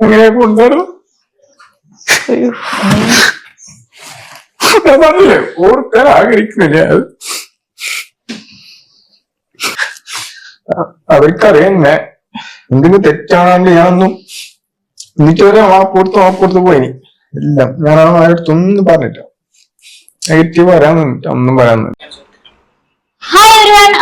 അങ്ങനെ കൊണ്ടുവരും? പറഞ്ഞില്ലേ ഓർക്കാൻ ആഗ്രഹിക്കുന്നില്ല അത്. അവർക്കറിയന്നെ എന്തിന് തെറ്റാണെങ്കിൽ ഞാനൊന്നും എന്നിട്ട് വരെ വാപ്പുറത്ത് വാപ്പുറത്ത് പോയിനി എല്ലാം ഞാൻ ആ അടുത്തൊന്നും നെഗറ്റീവ് വരാൻ നിന്നിട്ട് ഒന്നും വരാൻ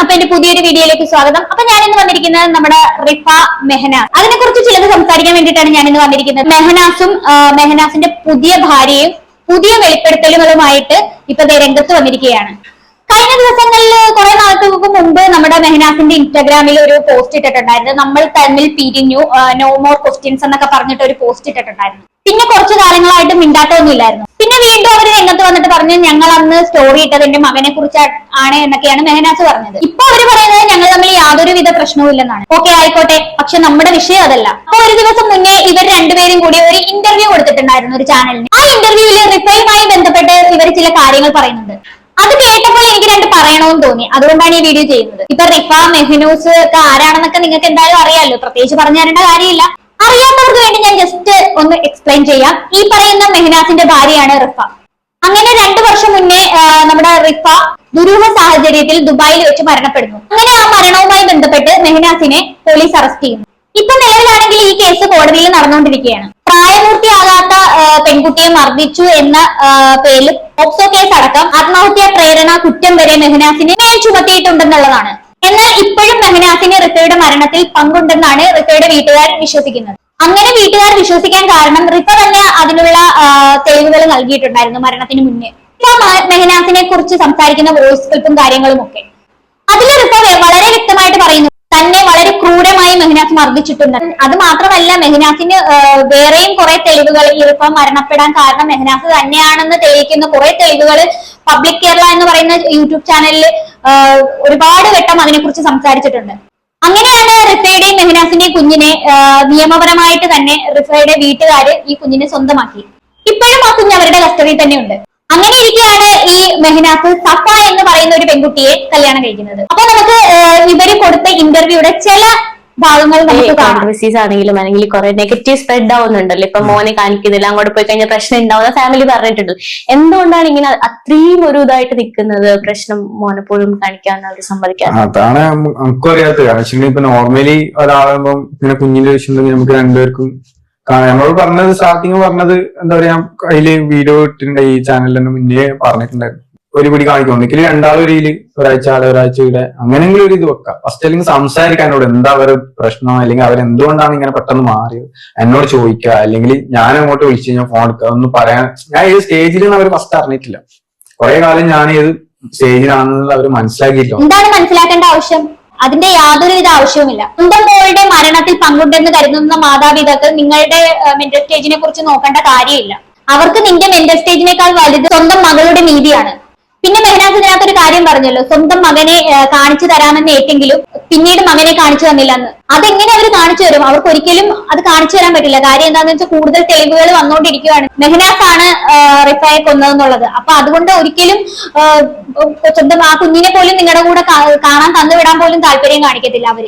അപ്പൊ എന്റെ പുതിയൊരു വീഡിയോയിലേക്ക് സ്വാഗതം. അപ്പൊ ഞാൻ ഇന്ന് വന്നിരിക്കുന്നത് നമ്മുടെ റിഫ മെഹന അതിനെ കുറിച്ച് ചിലത് സംസാരിക്കാൻ വേണ്ടിയിട്ടാണ് ഞാൻ ഇന്ന് വന്നിരിക്കുന്നത്. മെഹനാസും മെഹനാസിന്റെ പുതിയ ഭാര്യയും പുതിയ വെളിപ്പെടുത്തലുകളുമായിട്ട് ഇപ്പൊ രംഗത്ത് വന്നിരിക്കുകയാണ്. കഴിഞ്ഞ ദിവസങ്ങളിൽ കുറെ നാളുകൾക്ക് മുമ്പ് നമ്മുടെ മെഹനാസിന്റെ ഇൻസ്റ്റാഗ്രാമിൽ ഒരു പോസ്റ്റ് ഇട്ടിട്ടുണ്ടായിരുന്നു. നമ്മൾ തമ്മിൽ പിരിഞ്ഞു നോ മോർ ക്വസ്റ്റ്യൻസ് എന്നൊക്കെ പറഞ്ഞിട്ട് ഒരു പോസ്റ്റ് ഇട്ടിട്ടുണ്ടായിരുന്നു. പിന്നെ കുറച്ച് കാലങ്ങളായിട്ട് മിണ്ടാട്ടമൊന്നും ഇല്ലായിരുന്നു പിന്നെ വീണ്ടും അവർ രംഗത്ത് വന്നിട്ട് പറഞ്ഞു ഞങ്ങൾ അന്ന് സ്റ്റോറി ഇട്ടത് എന്റെ മകനെ കുറിച്ച് ആണ് എന്നൊക്കെയാണ് മെഹനാസ് പറഞ്ഞത്. ഇപ്പൊ അവർ പറയുന്നത് ഞങ്ങൾ തമ്മിൽ യാതൊരു വിധ പ്രശ്നവും ഇല്ലെന്നാണ്. ഓക്കെ ആയിക്കോട്ടെ. പക്ഷെ നമ്മുടെ വിഷയം അതല്ല. അപ്പൊ ഒരു ദിവസം മുന്നേ ഇവർ രണ്ടുപേരും കൂടി ഒരു ഇന്റർവ്യൂ കൊടുത്തിട്ടുണ്ടായിരുന്നു ഒരു ചാനലിന് ആ ഇന്റർവ്യൂവിൽ റിപ്പയുമായി ബന്ധപ്പെട്ട് ഇവർ ചില കാര്യങ്ങൾ പറയുന്നുണ്ട്. അത് കേട്ടപ്പോൾ എനിക്ക് രണ്ട് പറയണമെന്ന് തോന്നി. അതുകൊണ്ടാണ് ഈ വീഡിയോ ചെയ്യുന്നത്. ഇപ്പൊ റിഫ മെഹനൂസ് ഒക്കെ ആരാണെന്നൊക്കെ നിങ്ങൾക്ക് എന്തായാലും അറിയാലോ. പ്രത്യേകിച്ച് പറഞ്ഞു തരേണ്ട കാര്യമില്ല. അറിയാത്തവർക്ക് വേണ്ടി ഞാൻ ജസ്റ്റ് ഒന്ന് എക്സ്പ്ലെയിൻ ചെയ്യാം. ഈ പറയുന്ന മെഹനാസിന്റെ ഭാര്യയാണ് റിഫ. അങ്ങനെ രണ്ടു വർഷം മുന്നേ നമ്മുടെ റിഫ ദുരൂഹ സാഹചര്യത്തിൽ ദുബായിൽ വെച്ച് മരണപ്പെടുന്നു. അങ്ങനെ ആ മരണവുമായി ബന്ധപ്പെട്ട് മെഹനാസിനെ പോലീസ് അറസ്റ്റ് ചെയ്യുന്നു. ഇപ്പൊ നിലവിലാണെങ്കിൽ ഈ കേസ് കോടതിയിൽ നടന്നുകൊണ്ടിരിക്കുകയാണ്. പ്രായപൂർത്തിയാകാത്ത പെൺകുട്ടിയെ മർദ്ദിച്ചു എന്ന പേരിൽ ഒക്സോ കേസ് അടക്കം ആത്മഹത്യാ പ്രേരണ കുറ്റം വരെ മെഹനാസിനെ മേൽ ചുമത്തിയിട്ടുണ്ടെന്നുള്ളതാണ്. എന്നാൽ ഇപ്പോഴും മെഹനാസിന് റിത്തയുടെ മരണത്തിൽ പങ്കുണ്ടെന്നാണ് റിത്തയുടെ വീട്ടുകാർ വിശ്വസിക്കുന്നത്. അങ്ങനെ വീട്ടുകാർ വിശ്വസിക്കാൻ കാരണം റിത്ത തന്നെ അതിനുള്ള തെളിവുകൾ നൽകിയിട്ടുണ്ടായിരുന്നു മരണത്തിന് മുന്നേ. മെഹനാസിനെ കുറിച്ച് സംസാരിക്കുന്ന വോയിസ് ക്ലിപ്പും കാര്യങ്ങളും ഒക്കെ. അതിൽ റിപ്പ വളരെ വ്യക്തമായിട്ട് പറയുന്നു. തന്നെ വളരെ ക്രൂരമായി മെഹനാസ് മർദ്ദിച്ചിട്ടുണ്ട്. അത് മാത്രമല്ല മെഹനാസിന് വേറെയും കുറെ തെളിവുകൾ ഈ ഇപ്പം മരണപ്പെടാൻ കാരണം മെഹനാസ് തന്നെയാണെന്ന് തെളിയിക്കുന്ന കുറെ തെളിവുകൾ പബ്ലിക് കേരള എന്ന് പറയുന്ന യൂട്യൂബ് ചാനലിൽ ഒരുപാട് വട്ടം അതിനെക്കുറിച്ച് സംസാരിച്ചിട്ടുണ്ട്. അങ്ങനെയാണ് റിഫയുടെയും മെഹനാസിന്റെയും കുഞ്ഞിനെ നിയമപരമായിട്ട് തന്നെ റിഫയുടെ വീട്ടുകാര് ഈ കുഞ്ഞിനെ സ്വന്തമാക്കി. ഇപ്പോഴും ആ കുഞ്ഞ് അവരുടെ കസ്റ്റഡിയിൽ തന്നെയുണ്ട്. അങ്ങനെ ഇരിക്കെയാണ് ഈ മെഹനാസ് സഫ എന്ന് പറയുന്ന ഒരു പെൺകുട്ടിയെ കല്യാണം കഴിക്കുന്നത്. അപ്പൊ നമുക്ക് ഇവർ കൊടുത്ത ഇന്റർവ്യൂയുടെ ചില ഭാഗങ്ങൾ നമുക്ക് കാണാം. കോൺട്രവേഴ്സീസ് ആണെങ്കിലും അല്ലെങ്കിൽ കുറെ നെഗറ്റീവ് സ്പ്രെഡ് ആവുന്നുണ്ടല്ലോ. ഇപ്പൊ മോനെ കാണിക്കുന്നില്ല അങ്ങോട്ട് പോയി കഴിഞ്ഞാൽ പ്രശ്നം ഉണ്ടാവുന്ന ഫാമിലി പറഞ്ഞിട്ടുണ്ട്. എന്തുകൊണ്ടാണ് ഇങ്ങനെ അത്രയും ഒരു ഇതായിട്ട് നിൽക്കുന്നത്? പ്രശ്നം മോനെ പോലും കാണിക്കാൻ അവർ സമ്മതിക്കാൻ? അതാണ് നമുക്കും അറിയാത്തത് കാരണം ഇപ്പൊ നോർമലി ഒരാളാകുമ്പോൾ ഇങ്ങനെ കുഞ്ഞിന്റെ വിഷയം നമുക്ക് രണ്ടുപേർക്കും നമ്മൾ പറഞ്ഞത് സ്റ്റാർട്ടിങ് പറഞ്ഞത് എന്താ പറയാ അതിൽ വീഡിയോ ഇട്ടിട്ടുണ്ട് ഈ ചാനലിന് മുന്നേ പറഞ്ഞിട്ടുണ്ടായിരുന്നു ഒരു പിടി കാണിക്കും. ഒന്നിക്കൽ രണ്ടാളും ഒരു ഇതിൽ ഒരാഴ്ച ആളെ ഒരാഴ്ച ഇവിടെ. അങ്ങനെങ്കിലും ഒരു ഇത് വെക്കാം. ഫസ്റ്റ് അല്ലെങ്കിൽ സംസാരിക്കാൻ എന്നോട് എന്താ അവരുടെ പ്രശ്നം? അല്ലെങ്കിൽ അവരെന്തുകൊണ്ടാണ് ഇങ്ങനെ പെട്ടെന്ന് മാറിയത്? എന്നോട് ചോദിക്കുക. അല്ലെങ്കിൽ ഞാൻ അങ്ങോട്ട് വിളിച്ചു കഴിഞ്ഞാൽ ഫോൺ എടുക്കുക. ഒന്നും പറയാൻ ഞാൻ ഏത് സ്റ്റേജിലാണ് അവർ ഫസ്റ്റ് അറിഞ്ഞിട്ടില്ല. കുറെ കാലം ഞാൻ ഏത് സ്റ്റേജിലാണെന്നുള്ള അവർ മനസ്സിലാക്കിയിട്ടില്ല. എന്താണ് മനസ്സിലാക്കേണ്ട ആവശ്യം? അതിന്റെ യാതൊരുവിധ ആവശ്യവുമില്ല. സ്വന്തം മോളുടെ മരണത്തിൽ പങ്കുണ്ടെന്ന് കരുതുന്ന മാതാപിതാക്കൾ നിങ്ങളുടെ മെന്റൽ സ്റ്റേജിനെ കുറിച്ച് നോക്കേണ്ട കാര്യമില്ല. അവർക്ക് നിന്റെ മെന്റൽ സ്റ്റേജിനേക്കാൾ വലുത് സ്വന്തം മകളുടെ നീതിയാണ്. പിന്നെ മെഹനാസ് ഇതിനകത്തൊരു കാര്യം പറഞ്ഞല്ലോ. സ്വന്തം മകനെ കാണിച്ചു തരാമെന്ന് ഏറ്റെങ്കിലും പിന്നീട് മകനെ കാണിച്ചു തന്നില്ല എന്ന്. അതെങ്ങനെ അവർ കാണിച്ചു തരും? അവർക്ക് ഒരിക്കലും അത് കാണിച്ചു തരാൻ പറ്റില്ല. കാര്യം എന്താണെന്ന് വെച്ചാൽ കൂടുതൽ തെളിവുകൾ വന്നുകൊണ്ടിരിക്കുകയാണ് മെഹനാസ് ആണ് റിഫയെ കൊന്നതെന്നുള്ളത്. അപ്പൊ അതുകൊണ്ട് ഒരിക്കലും സ്വന്തം ആ കുഞ്ഞിനെ പോലും നിങ്ങളുടെ കൂടെ കാണാൻ തന്നുവിടാൻ പോലും താല്പര്യം കാണിക്കത്തില്ല അവർ.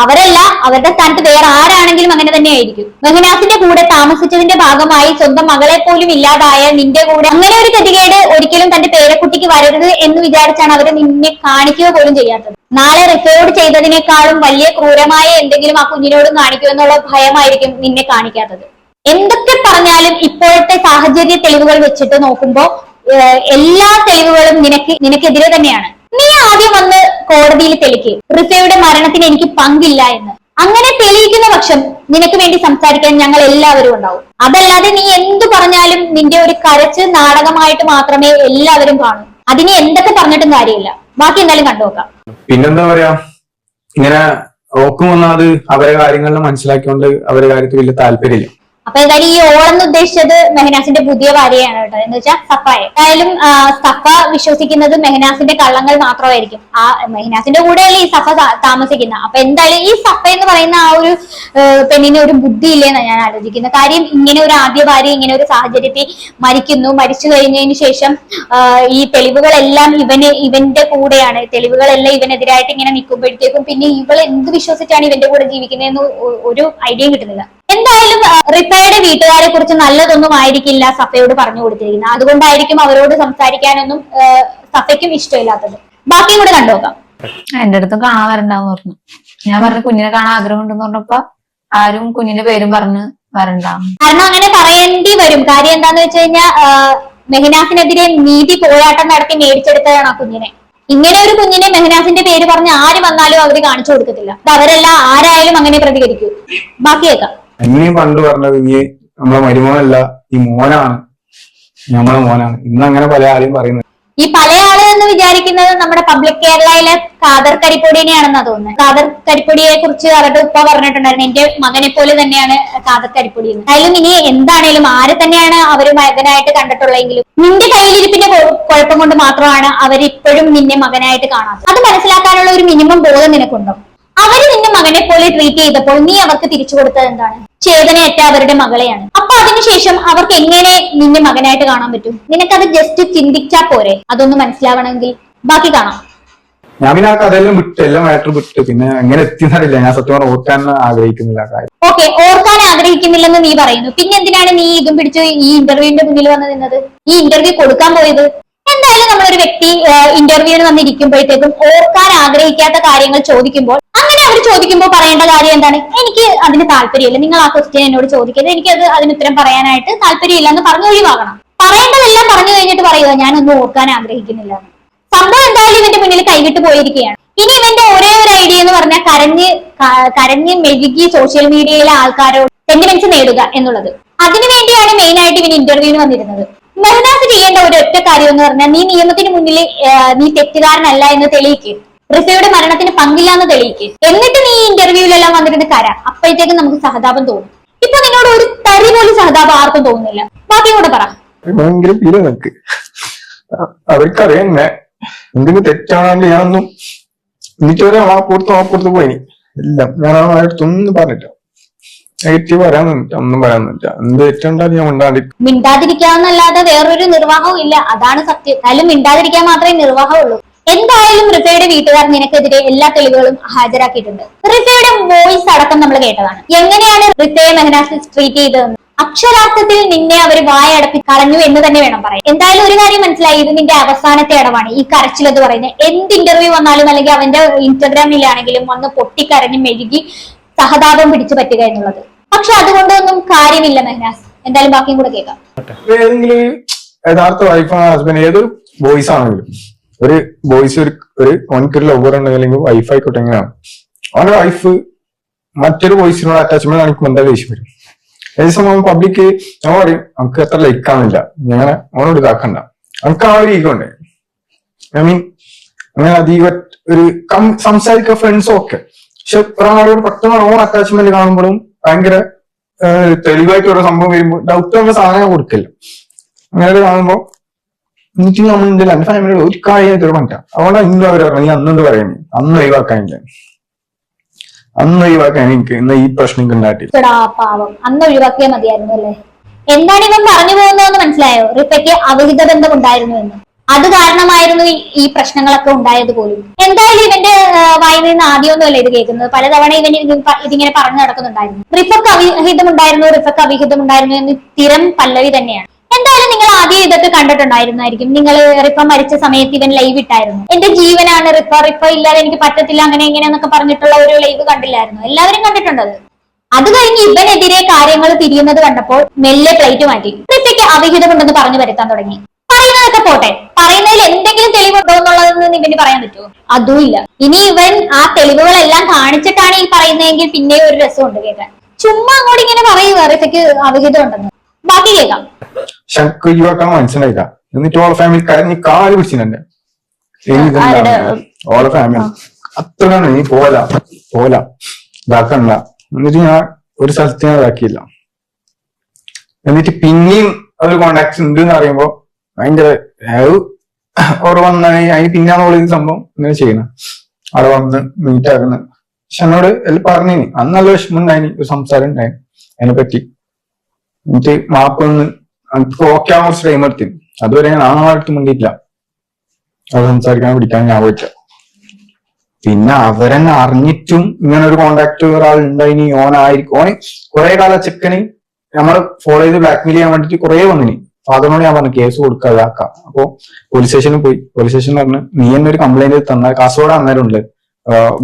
അവരല്ല അവരുടെ സ്ഥാനത്ത് വേറെ ആരാണെങ്കിലും അങ്ങനെ തന്നെ ആയിരിക്കും മെഹനാസിന്റെ കൂടെ താമസിച്ചതിന്റെ ഭാഗമായി സ്വന്തം മകളെ പോലും ഇല്ലാതായ നിന്റെ കൂടെ അങ്ങനെ ഒരു ഗതികേട് ഒരിക്കലും തന്റെ പേരക്കുട്ടിക്ക് വരരുത് എന്ന് വിചാരിച്ചാണ് അവർ നിന്നെ കാണിക്കുക പോലും ചെയ്യാത്തത്. നാളെ റെക്കോർഡ് ചെയ്തതിനേക്കാളും വലിയ ക്രൂരമായ എന്തെങ്കിലും ആ കുഞ്ഞിനോടും കാണിക്കുമെന്നുള്ള ഭയമായിരിക്കും നിന്നെ കാണിക്കാത്തത്. എന്തൊക്കെ പറഞ്ഞാലും ഇപ്പോഴത്തെ സാഹചര്യ തെളിവുകൾ വെച്ചിട്ട് നോക്കുമ്പോ എല്ലാ തെളിവുകളും നിനക്ക് നിനക്കെതിരെ തന്നെയാണ്. നീ ആദ്യം വന്ന് കോടതിയിൽ തെളിക്ക്. റിസയുടെ മരണത്തിന് എനിക്ക് പങ്കില്ല എന്ന്. അങ്ങനെ തെളിയിക്കുന്ന പക്ഷം നിനക്ക് വേണ്ടി സംസാരിക്കാൻ ഞങ്ങൾ എല്ലാവരും ഉണ്ടാവും. അതല്ലാതെ നീ എന്തു പറഞ്ഞാലും നിന്റെ ഒരു കരച്ച് നാടകമായിട്ട് മാത്രമേ എല്ലാവരും കാണൂ. അതിനെ എന്തൊക്കെ പറഞ്ഞിട്ടും കാര്യമില്ല. ബാക്കി എന്തായാലും കണ്ടുനോക്കാം പിന്നെന്താ പറയാ? ഇങ്ങനെ ഓക്കും വന്നത് അവരെ കാര്യങ്ങളിൽ മനസ്സിലാക്കിക്കൊണ്ട് അവരെ കാര്യത്തിൽ വലിയ താല്പര്യമില്ല. അപ്പൊ ഏതായാലും ഈ ഓളെന്ന് ഉദ്ദേശിച്ചത് മെഹനാസിന്റെ പുതിയ ഭാര്യയാണ് കേട്ടോ. എന്ന് വെച്ചാൽ സഫായെ എന്തായാലും സഫ വിശ്വസിക്കുന്നത് മെഹനാസിന്റെ കള്ളങ്ങൾ മാത്രമായിരിക്കും. ആ മെഹനാസിന്റെ കൂടെയല്ലേ ഈ സഫ താമസിക്കുന്ന. താമസിക്കുന്നത് അപ്പൊ എന്തായാലും ഈ സഫ എന്ന് പറയുന്ന ആ ഒരു പെണ്ണിന് ഒരു ബുദ്ധി ഇല്ലെന്നാണ് ഞാൻ ആലോചിക്കുന്നത്. കാര്യം ഇങ്ങനെ ഒരു ആദ്യ ഭാര്യ ഇങ്ങനെ ഒരു സാഹചര്യത്തിൽ മരിക്കുന്നു. മരിച്ചു കഴിഞ്ഞതിന് ശേഷം ഈ തെളിവുകളെല്ലാം ഇവന് ഇവന്റെ കൂടെയാണ്. തെളിവുകളെല്ലാം ഇവനെതിരായിട്ട് ഇങ്ങനെ നിൽക്കുമ്പോഴത്തേക്കും പിന്നെ ഇവൾ എന്ത് വിശ്വസിച്ചാണ് ഇവന്റെ കൂടെ ജീവിക്കുന്നതെന്ന് ഒരു ഐഡിയയും കിട്ടുന്നില്ല. എന്തായാലും റിപ്പയുടെ വീട്ടുകാരെ കുറിച്ച് നല്ലതൊന്നും ആയിരിക്കില്ല സഫയോട് പറഞ്ഞു കൊടുത്തിരിക്കുന്നത്. അതുകൊണ്ടായിരിക്കും അവരോട് സംസാരിക്കാനൊന്നും സഫയ്ക്കും ഇഷ്ടമില്ലാത്തത്. ബാക്കിയും കൂടെ കണ്ടുനോക്കാം എന്റെ അടുത്തും കാണാൻ വരണ്ടെന്ന് പറഞ്ഞു. ഞാൻ പറഞ്ഞു കുഞ്ഞിനെ കാണാൻ ആഗ്രഹം ഉണ്ടെന്ന് പറഞ്ഞപ്പോ ആരും കുഞ്ഞിന്റെ പേരും പറഞ്ഞ് വരണ്ട. കാരണം അങ്ങനെ പറയേണ്ടി വരും. കാര്യം എന്താന്ന് വെച്ച് കഴിഞ്ഞാൽ മെഹനാസിനെതിരെ നീതി പോരാട്ടം നടത്തി മേടിച്ചെടുത്തതാണ് ആ കുഞ്ഞിനെ? ഇങ്ങനെ ഒരു കുഞ്ഞിനെ മെഹനാസിന്റെ പേര് പറഞ്ഞ് ആര് വന്നാലും അവർ കാണിച്ചു കൊടുക്കത്തില്ല. അത് അവരെല്ലാം ആരായാലും അങ്ങനെ പ്രതികരിക്കൂ. ബാക്കിയേക്കാം. അങ്ങനെയും എന്നെയും പണ്ട് പറഞ്ഞത് ഇനി നമ്മളെ മരുമോനല്ല ഈ മോനാണ്. നമ്മളെ മോനാണ്. ഇന്ന് അങ്ങനെ പല ആരും പറയുന്നത് ഈ പല എന്ന് വിചാരിക്കുന്നത് നമ്മുടെ പബ്ലിക് കേരളയിലെ കാതർ കരിപ്പൊടിനെയാണെന്നാ തോന്നുന്നത് ഖാദർ കരിപ്പൊടിയെ കുറിച്ച് അവരുടെ ഉപ്പ പറഞ്ഞിട്ടുണ്ടായിരുന്നു. എന്റെ മകനെ പോലെ തന്നെയാണ് ഖാദർ കരിപ്പൊടി എന്ന്. അതിലും ഇനി എന്താണേലും ആരെ തന്നെയാണ് അവർ മകനായിട്ട് കണ്ടിട്ടുള്ളതെങ്കിലും നിന്റെ കയ്യിലിരിപ്പിന്റെ കുഴപ്പം കൊണ്ട് മാത്രമാണ് അവരിപ്പോഴും നിന്നെ മകനായിട്ട് കാണാത്തത്. അത് മനസ്സിലാക്കാനുള്ള ഒരു മിനിമം ബോധം നിനക്കുണ്ടോ? അവർ നിന്റെ മകനെ പോലെ ട്രീറ്റ് ചെയ്തപ്പോൾ നീ അവർക്ക് തിരിച്ചു കൊടുത്തത് എന്താണ്? ചേതനയറ്റ അവരുടെ മകളെയാണ്. അപ്പൊ അതിനുശേഷം അവർക്ക് എങ്ങനെ നിന്റെ മകനായിട്ട് കാണാൻ പറ്റും? നിനക്കത് ജസ്റ്റ് ചിന്തിച്ചാ പോരെ. അതൊന്ന് മനസ്സിലാവണമെങ്കിൽ ബാക്കി കാണാം. ഞാൻ പിന്നെ വിട്ട് എല്ലാം മാറ്റർ വിട്ട് പിന്നെ എങ്ങനെ എത്തിയെന്നറിയില്ല. ഞാൻ സത്യം ഓർക്കാൻ ആഗ്രഹിക്കുന്നില്ല കാര്യം. ഓക്കെ ഓർക്കാൻ ആഗ്രഹിക്കുന്നില്ലെന്ന് നീ പറയുന്നു. പിന്നെ എന്തിനാണ് നീ ഇതും പിടിച്ച് ഈ ഇന്റർവ്യൂവിന്റെ മുന്നിൽ വന്ന് നിന്നത്? ഈ ഇന്റർവ്യൂ കൊടുക്കാൻ പോയത്? എന്തായാലും നമ്മൾ ഒരു വ്യക്തി ഇന്റർവ്യൂവിന് വന്നിരിക്കുമ്പോഴത്തേക്കും ഓർക്കാൻ ആഗ്രഹിക്കാത്ത കാര്യങ്ങൾ ചോദിക്കുമ്പോൾ അങ്ങനെ അവർ ചോദിക്കുമ്പോൾ പറയേണ്ട കാര്യം എന്താണ്? എനിക്ക് അതിന് താല്പര്യമില്ല. നിങ്ങൾ ആ ക്വസ്റ്റ്യൻ എന്നോട് ചോദിക്കരുത്. എനിക്ക് അത് അതിന് ഉത്തരം പറയാനായിട്ട് താല്പര്യമില്ല എന്ന് പറഞ്ഞ് ഒഴിവാകണം. പറയേണ്ടതെല്ലാം പറഞ്ഞു കഴിഞ്ഞിട്ട് പറയുക ഞാനൊന്നും ഓർക്കാൻ ആഗ്രഹിക്കുന്നില്ല സംഭവം എന്തായാലും ഇവന്റെ മുന്നിൽ കൈവിട്ട് പോയിരിക്കുകയാണ്. ഇനി ഇവന്റെ ഒരേ ഒരു ഐഡിയ എന്ന് പറഞ്ഞാൽ കരഞ്ഞ് കരഞ്ഞ് മെഴുകി സോഷ്യൽ മീഡിയയിലെ ആൾക്കാരോട് സെന്റിമെന്റ്സ് നേടുക എന്നുള്ളത്. അതിനുവേണ്ടിയാണ് മെയിൻ ആയിട്ട് ഇവൻ ഇന്റർവ്യൂവിന് വന്നിരുന്നത്. മെഹനാസ് ചെയ്യേണ്ട ഒരു ഒറ്റ കാര്യം എന്ന് പറഞ്ഞാൽ നീ നിയമത്തിന് മുന്നിൽ നീ തെറ്റുകാരനല്ല എന്ന് തെളിയിക്ക്. റിസയുടെ മരണത്തിന് പങ്കില്ല എന്ന് തെളിയിക്ക്. എന്നിട്ട് നീ ഇന്റർവ്യൂവിലെല്ലാം വന്നിരുന്ന് കര. അപ്പോഴത്തേക്കും നമുക്ക് സഹതാപം തോന്നും. ഇപ്പൊ നിന്നോട് ഒരു തരി പോലും സഹതാപം ആർക്കും തോന്നുന്നില്ല. ബാക്കി കൂടെ പറ. ഭയങ്കര ഫീൽ നിനക്ക്. അവർക്കറിയാം എന്നെ. എന്തെങ്കിലും തെറ്റാണെങ്കിൽ ഞാനൊന്നും. എനിക്കൊരു മാപ്പുറത്ത് മാപ്പുറത്ത് പോയി. എല്ലാം ഞാൻ ആ അടുത്തൊന്നും നെഗറ്റീവ് വരാൻ ഒന്നും പറയാനില്ല എന്ത് തെറ്റുണ്ടാലും ഞാൻ ഉണ്ടാണ്ടിരിക്കും മിണ്ടാതിരിക്കാന്നല്ലാതെ വേറൊരു നിർവാഹവും ഇല്ല. അതാണ് സത്യം. എന്നാലും മിണ്ടാതിരിക്കാൻ മാത്രമേ നിർവാഹമുള്ളൂ. എന്തായാലും റിഫയുടെ വീട്ടുകാർ നിനക്കെതിരെ എല്ലാ തെളിവുകളും ഹാജരാക്കിയിട്ടുണ്ട്. റിഫയുടെ വോയിസ് അടക്കം നമ്മൾ കേട്ടതാണ്. എങ്ങനെയാണ് റിഫയെ മെഹനാസ് ട്രീറ്റ് ചെയ്തതെന്ന്? അക്ഷരാർത്ഥത്തിൽ നിന്നെ അവർ വായടപ്പി കളഞ്ഞു എന്ന് തന്നെ വേണം പറയാൻ. എന്തായാലും ഒരു കാര്യം മനസ്സിലായി. ഇത് നിന്റെ അവസാനത്തെ അടവാണ് ഈ കരച്ചിൽ എന്ന് പറയുന്നത്. എന്ത് ഇന്റർവ്യൂ വന്നാലും അല്ലെങ്കിൽ അവന്റെ ഇൻസ്റ്റഗ്രാമിലാണെങ്കിലും വന്ന് പൊട്ടിക്കരഞ്ഞ് മെഴുകി സഹതാപം പിടിച്ചു പറ്റുക എന്നുള്ളത്. പക്ഷെ അതുകൊണ്ടൊന്നും കാര്യമില്ല മെഹനാസ്. എന്തായാലും ബാക്കിയും കൂടെ കേൾക്കാം. യഥാർത്ഥ വൈഫ് ഹസ്ബൻഡ് ഏതൊരു ബോയ്സ് ആണെങ്കിലും ഒരു ബോയ്സ് ഒരു ഒരു ഓനക്കൊരു ലവർ ഉണ്ടെങ്കിൽ അല്ലെങ്കിൽ വൈഫ് ആയിക്കോട്ടെ എങ്ങനെയാണ് അവന്റെ വൈഫ് മറ്റൊരു ബോയ്സിനോട് അറ്റാച്ച്മെന്റ് കാണിക്കുമ്പോൾ എന്താ ദേഷ്യം വരും? അതേ സമയം പബ്ലിക് ഞാൻ പറയും നമുക്ക് അത്ര ലൈക്ക് ആവുന്നില്ല. ഞങ്ങനെ അവനോട് ഇതാക്കണ്ട. നമുക്ക് ആ ഒരു ഈഗോ ഉണ്ട്. ഐ മീൻ അങ്ങനെ അതീവ ഒരു കം- സംസാരിക്കുക ഫ്രണ്ട്സും ഒക്കെ. പക്ഷെ ഒരാളോട് പെട്ടെന്ന് ഓൺ അറ്റാച്ച്മെന്റ് കാണുമ്പോഴും ഭയങ്കര തെളിവായിട്ട് ഓരോ സംഭവം വരുമ്പോൾ ഡൗട്ട് നമ്മൾ സാധനം കൊടുക്കില്ല. അങ്ങനെ കാണുമ്പോൾ എനിക്ക് നമ്മളില്ല എന്റെ ഫാമിലി ഒരു കാര്യം പറഞ്ഞില്ല അതുകൊണ്ട് ഇന്നും അവർ പറഞ്ഞു നീ അന്നെന്ത് പറയുന്നത് അന്ന് ഒഴിവാക്കാനില്ല അന്ന് ഒഴിവാക്കാൻ എനിക്ക് ഇന്ന് ഈ പ്രശ്നം ഉണ്ടായിട്ടില്ല. അന്ന് ഒഴിവാക്കിയാൽ മതിയായിരുന്നു അല്ലേ എന്താണ് ഇവൻ പറഞ്ഞു പോകുന്നതെന്ന് മനസ്സിലായോ? റിപ്പയ്ക്ക് അവഹിത ബന്ധം ഉണ്ടായിരുന്നു എന്ന്. അത് കാരണമായിരുന്നു ഈ- പ്രശ്നങ്ങളൊക്കെ ഉണ്ടായത് പോലും. എന്തായാലും ഇവന്റെ വായിൽ നിന്ന് ആദ്യമൊന്നുമല്ല ഇത് കേൾക്കുന്നത്. പലതവണ ഇവൻ ഇതിങ്ങനെ പറഞ്ഞു നടക്കുന്നുണ്ടായിരുന്നു. റിഫക്ക് അവിഹിതം ഉണ്ടായിരുന്നു റിഫക്ക് അവിഹിതം ഉണ്ടായിരുന്നു എന്ന് സ്ഥിരം പല്ലവി തന്നെയാണ്. എന്തായാലും നിങ്ങൾ ആദ്യം ഇതൊക്കെ കണ്ടിട്ടുണ്ടായിരുന്നായിരിക്കും. നിങ്ങൾ റിഫ മരിച്ച സമയത്ത് ഇവൻ ലൈവ് ഇട്ടായിരുന്നു. എന്റെ ജീവനാണ് റിഫ. റിഫ ഇല്ലാതെ എനിക്ക് പറ്റത്തില്ല അങ്ങനെ എങ്ങനെയെന്നൊക്കെ പറഞ്ഞിട്ടുള്ള ഒരു ലൈവ് കണ്ടില്ലായിരുന്നു. എല്ലാവരും കണ്ടിട്ടുണ്ടത് അത്. കഴിഞ്ഞ് ഇവനെതിരെ കാര്യങ്ങൾ തിരിയുന്നത് കണ്ടപ്പോൾ മെല്ലെ പ്ലേറ്റ് മാറ്റി. റിഫയ്ക്ക് അവിഹിതമുണ്ടെന്ന് പറഞ്ഞു വരുത്താൻ തുടങ്ങി. പറയുന്നതൊക്കെ പോട്ടെ. പറയുന്നതിൽ എന്തെങ്കിലും തെളിവുണ്ടോ എന്നുള്ളതെന്ന് ഇവന് പറയാൻ പറ്റുമോ? അതും ഇല്ല ഇനി ഇവൻ ആ തെളിവുകളെല്ലാം കാണിച്ചിട്ടാണ് ഈ പറയുന്നതെങ്കിൽ പിന്നെ ഒരു രസമുണ്ട് കേൾക്കാൻ. ചുമ്മാ അങ്ങോട്ട് ഇങ്ങനെ പറയുക ഇതൊക്കെ അവിഹിതം ഉണ്ടെന്ന്. ബാക്കി കേൾക്കാം. മനസ്സിലായില്ല. എന്നിട്ട് ഓളെ ഫാമിലി കരഞ്ഞ് കാൽ പിടിച്ചിട്ടുണ്ട്. ആരുടെ? ഓളെ ഫാമിലി അത്രയാണ് നീ പോല പോല ഇതാക്കണ്ട. എന്നിട്ട് ഞാൻ ഒരു സ്ഥലത്ത് ഞാൻ ഇതാക്കിയില്ല. എന്നിട്ട് പിന്നെയും ഒരു കോണ്ടാക്ട് ഉണ്ട് എന്ന് അറിയുമ്പോ ഭയങ്കര ഓർ വന്നാണ് അതിന് ഓൾ ഈ സംഭവം ഇങ്ങനെ ചെയ്യണം. അവിടെ വന്ന് മീറ്റ് ആക്കുന്നത് പക്ഷെ എന്നോട് എല്ലാം പറഞ്ഞു അന്ന് നല്ല വിഷമം ഉണ്ടായിന് ഒരു സംസാരം ഉണ്ടായി. അതിനെ പറ്റി. എന്നിട്ട് മാപ്പ് ഒന്ന് എനിക്ക് ഓക്കെ ആവാൻ കുറച്ച് ടൈം എടുത്തു അതുവരെ ഞാൻ ആളടുത്ത് മിണ്ടിയിട്ടില്ല. അത് സംസാരിക്കാൻ പിടിക്കാൻ ഞാൻ പോയിട്ടില്ല. പിന്നെ അവരെന്നെ അറിഞ്ഞിട്ടും ഇങ്ങനെ ഒരു കോണ്ടാക്ട് ഒരാൾ ഉണ്ടായിനി. ഓനായിരിക്കും ഓന് കുറെ കാലം ചെക്കന് നമ്മൾ ഫോളോ ചെയ്ത് ബ്ലാക്ക്മെയിൽ ചെയ്യാൻ വേണ്ടിട്ട് കുറെ വന്നിനി. ഫാദറിനോട് ഞാൻ പറഞ്ഞു കേസ് കൊടുക്കുക ഇതാക്കാം അപ്പൊ പോലീസ് സ്റ്റേഷനിൽ പോയി. പോലീസ് സ്റ്റേഷനിൽ പറഞ്ഞു നീ എന്നെ ഒരു കംപ്ലൈന്റ് തന്ന കാസർഗോഡ് അന്നേരം ഉണ്ട്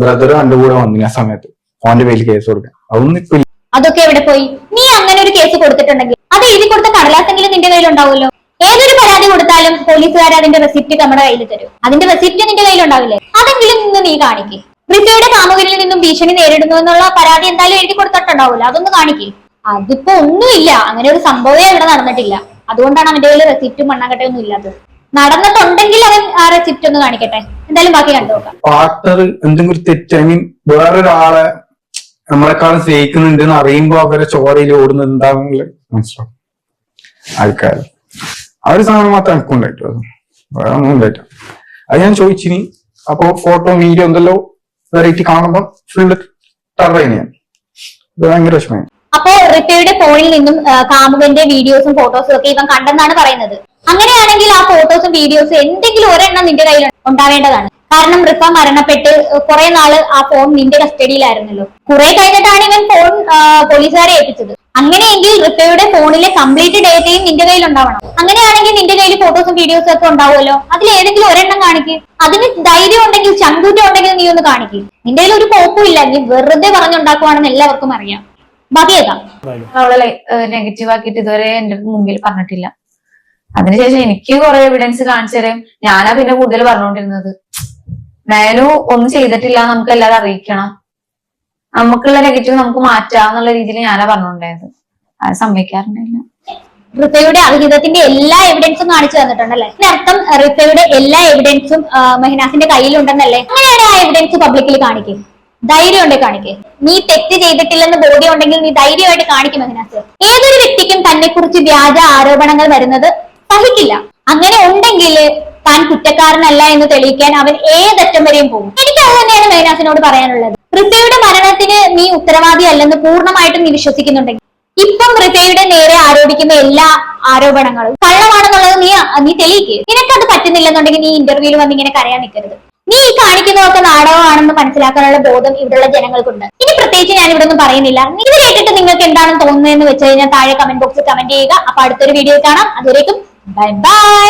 ബ്രദർ എന്റെ കൂടെ വന്നിന് ആ സമയത്ത്. ഫോന്റെ പേരിൽ കേസ് കൊടുക്കാൻ. അതൊന്നും ഇപ്പൊ അതൊക്കെ എവിടെ പോയി? നീ അങ്ങനെ ഒരു കേസ് കൊടുത്തിട്ടുണ്ടെങ്കിൽ അത് എഴുതി കൊടുത്ത കടലാസെങ്കിലും നിന്റെ കയ്യിൽ ഉണ്ടാവുമല്ലോ. ഏതൊരു പരാതി കൊടുത്താലും പോലീസുകാർ അതിന്റെ റെസിപ്റ്റ് നമ്മുടെ കയ്യിൽ തരും. അതിന്റെ റെസിപ്റ്റ് നിന്റെ കയ്യിൽ ഉണ്ടാവില്ലേ? അതെങ്കിലും നിന്ന് നീ കാണിക്കേ. റിസയുടെ കാമുകനിൽ നിന്നും ഭീഷണി നേരിടുന്നു എന്നുള്ള പരാതി എന്തായാലും എഴുതി കൊടുത്തിട്ടുണ്ടാവില്ല അതൊന്ന് കാണിക്കേ. അതിപ്പോ ഒന്നുമില്ല. അങ്ങനെ ഒരു സംഭവമേ ഇവിടെ നടന്നിട്ടില്ല. അതുകൊണ്ടാണ് അവന്റെ കയ്യിൽ റെസിപ്റ്റും മണ്ണാങ്കട്ടയൊന്നും ഇല്ലാത്തത്. നടന്നിട്ടുണ്ടെങ്കിൽ അവൻ ആ റെസിപ്റ്റ് ഒന്ന് കാണിക്കട്ടെ. എന്തായാലും ബാക്കി കണ്ടു നോക്കാം. പാർട്ട്ണർ എന്തെങ്കിലും തെറ്റ് ഐ മീൻ വേറൊരാളെ നമ്മളെക്കാളും സ്നേഹിക്കുന്നുണ്ട് എന്ന് അറിയുമ്പോ അവരെ ചോരയിൽ ഓടുന്നത് എന്താണെന്നുള്ള മനസ്സിലാവും. ആൾക്കാർ ആ ഒരു സാധനം മാത്രം എനിക്ക് ഉണ്ടായിട്ടു. അത് വേറെ ഒന്നും ഉണ്ടായിട്ട. അത് ഞാൻ ചോദിച്ചിനി. അപ്പോ ഫോട്ടോ വീഡിയോ എന്തെല്ലോ വെറൈറ്റി കാണുമ്പോ ഫുള്ള് ടർറൈന് ഞാൻ. ഭയങ്കര വിഷമമായി. അപ്പോ റിപ്പയുടെ ഫോണിൽ നിന്നും കാമുകന്റെ വീഡിയോസും ഫോട്ടോസും ഒക്കെ ഇവൻ കണ്ടെന്നാണ് പറയുന്നത്. അങ്ങനെയാണെങ്കിൽ ആ ഫോട്ടോസും വീഡിയോസും എന്തെങ്കിലും ഒരെണ്ണം നിന്റെ കയ്യിൽ ഉണ്ടാവേണ്ടതാണ്. കാരണം റിഫ മരണപ്പെട്ട് കുറെ നാൾ ആ ഫോൺ നിന്റെ കസ്റ്റഡിയിലായിരുന്നല്ലോ. കുറെ കഴിഞ്ഞിട്ടാണ് ഇവൻ ഫോൺ പോലീസുകാരെ ഏൽപ്പിച്ചത്. അങ്ങനെയെങ്കിൽ റിഫയുടെ ഫോണിലെ കംപ്ലീറ്റ് ഡേറ്റയും നിന്റെ കയ്യിൽ ഉണ്ടാവണം. അങ്ങനെയാണെങ്കിൽ നിന്റെ കയ്യിൽ ഫോട്ടോസും വീഡിയോസും ഒക്കെ ഉണ്ടാവുമല്ലോ. അതിൽ ഏതെങ്കിലും ഒരെണ്ണം കാണിക്കും. അതിന് ധൈര്യം ഉണ്ടെങ്കിൽ ചങ്കൂറ്റം ഉണ്ടെങ്കിൽ നീ ഒന്ന് കാണിക്കും. നിന്റെ കയ്യിൽ ഒരു കോപ്പും ഇല്ല. നീ വെറുതെ പറഞ്ഞുണ്ടാക്കുവാണെന്ന് എല്ലാവർക്കും അറിയാം. ബാക്കി അവളെ നെഗറ്റീവ് ആക്കിയിട്ട് ഇതുവരെ എന്റെ മുമ്പിൽ പറഞ്ഞിട്ടില്ല. അതിനുശേഷം എനിക്ക് കുറെ എവിഡൻസ് കാണിച്ചു തരാം ഞാനാ പിന്നെ കൂടുതൽ പറഞ്ഞുകൊണ്ടിരുന്നത് മേനു ഒന്നും ചെയ്തിട്ടില്ല നമുക്ക് എല്ലാവരും അറിയിക്കണം. നമുക്കുള്ള നെഗറ്റീവ് നമുക്ക് മാറ്റാം എന്നുള്ള രീതിയിൽ ഞാനാ പറഞ്ഞിട്ടുണ്ടായത് അത് സംഭവിക്കാറുണ്ടായില്ല ഋത്തയുടെ അവിഹിതത്തിന്റെ എല്ലാ എവിഡൻസും കാണിച്ചു തന്നിട്ടുണ്ടല്ലേ? ഇതിനർത്ഥം ഋത്തയുടെ എല്ലാ എവിഡൻസും മെഹനാസിന്റെ കയ്യിലുണ്ടെന്നല്ലേ? അങ്ങനെയാണ് ആ എവിഡൻസ് പബ്ലിക്കിൽ കാണിക്കും ധൈര്യം ഉണ്ട് കാണിക്കേ. നീ തെറ്റ് ചെയ്തിട്ടില്ലെന്ന് ബോധ്യം ഉണ്ടെങ്കിൽ നീ ധൈര്യമായിട്ട് കാണിക്കും മെഹനാസ് ഏതൊരു വ്യക്തിക്കും തന്നെ കുറിച്ച് വ്യാജ ആരോപണങ്ങൾ വരുന്നത് സഹിക്കില്ല. അങ്ങനെ ഉണ്ടെങ്കിൽ താൻ കുറ്റക്കാരനല്ല എന്ന് തെളിയിക്കാൻ അവൻ ഏതറ്റം വരെയും പോകും. എനിക്ക് അത് തന്നെയാണ് മെഹനാസിനോട് പറയാനുള്ളത്. റിഫയുടെ മരണത്തിന് നീ ഉത്തരവാദി അല്ലെന്ന് പൂർണമായിട്ടും നീ വിശ്വസിക്കുന്നുണ്ടെങ്കിൽ. ഇപ്പം റിഫയുടെ നേരെ ആരോപിക്കുന്ന എല്ലാ ആരോപണങ്ങളും കള്ളമാണെന്നുള്ളത് നീ നീ തെളിയിക്കുക നിനക്കത് പറ്റുന്നില്ലെന്നുണ്ടെങ്കിൽ നീ ഇന്റർവ്യൂവിൽ വന്ന് ഇങ്ങനെ കരയാൻ നിൽക്കരുത് നീ ഈ കാണിക്കുന്നതൊക്കെ നാടകമാണെന്ന് മനസ്സിലാക്കാനുള്ള ബോധം ഇവിടെയുള്ള ജനങ്ങൾക്കുണ്ട്. ഇനി പ്രത്യേകിച്ച് ഞാൻ ഇവിടെ ഒന്നും പറയുന്നില്ല. ഇത് കേട്ടിട്ട് നിങ്ങൾക്ക് എന്താണ് തോന്നുന്നതെന്ന് വെച്ച് കഴിഞ്ഞാൽ താഴെ കമന്റ് ബോക്സിൽ കമന്റ് ചെയ്യുക. അപ്പൊ അടുത്തൊരു വീഡിയോ കാണാം. അതുവരേക്കും ബൈ ബൈ